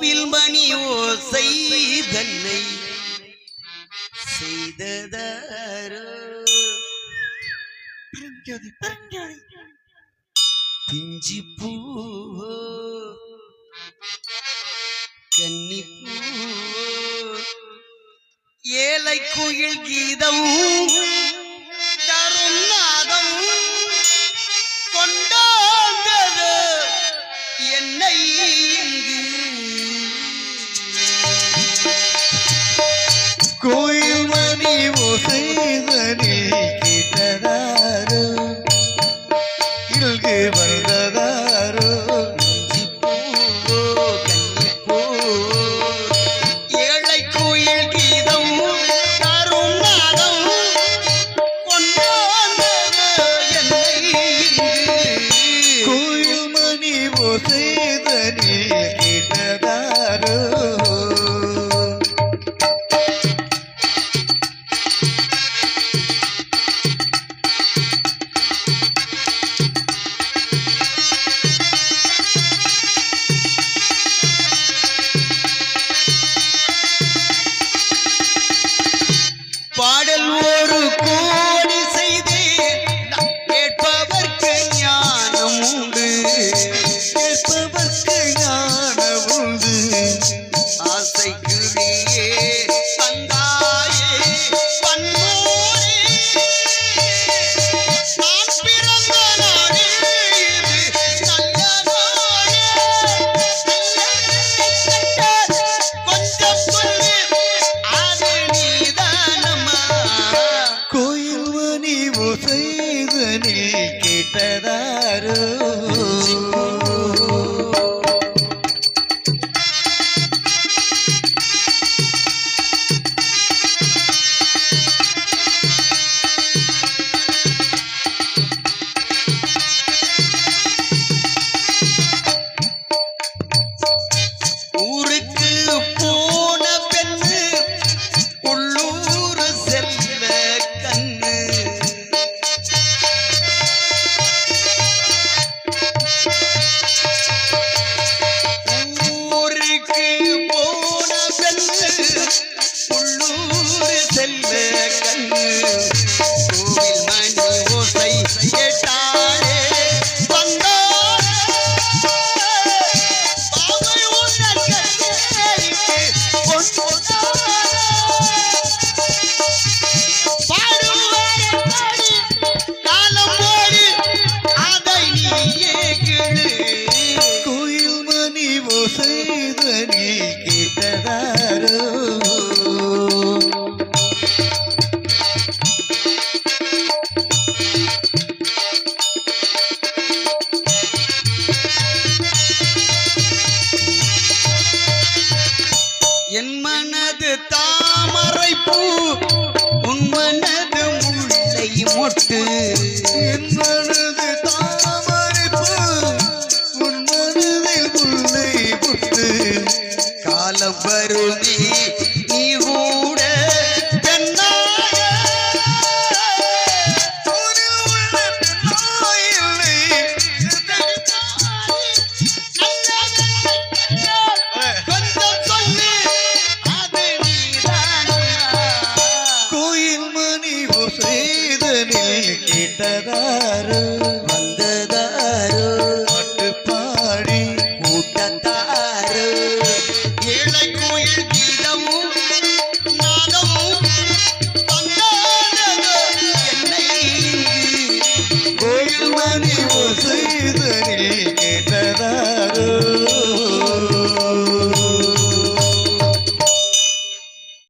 பூவில் மணி ஓசை தன்னை செய்ததாரோ? பரஞ்சோதி பரஞ்சோதி பிஞ்சி பூவோ கன்னி பூவோ ஏலை குயில் கீதம் தரும் நாதம் கொண்டாந்தது. என்னை இங்கு Hãy 的 என் மனது தாமரை பூ உன் மனது முல்லை மொட்டு. என் மனது தாமரை பூ உன் மனதில் முல்லை மொட்டு. காலம் வருமே Thank you.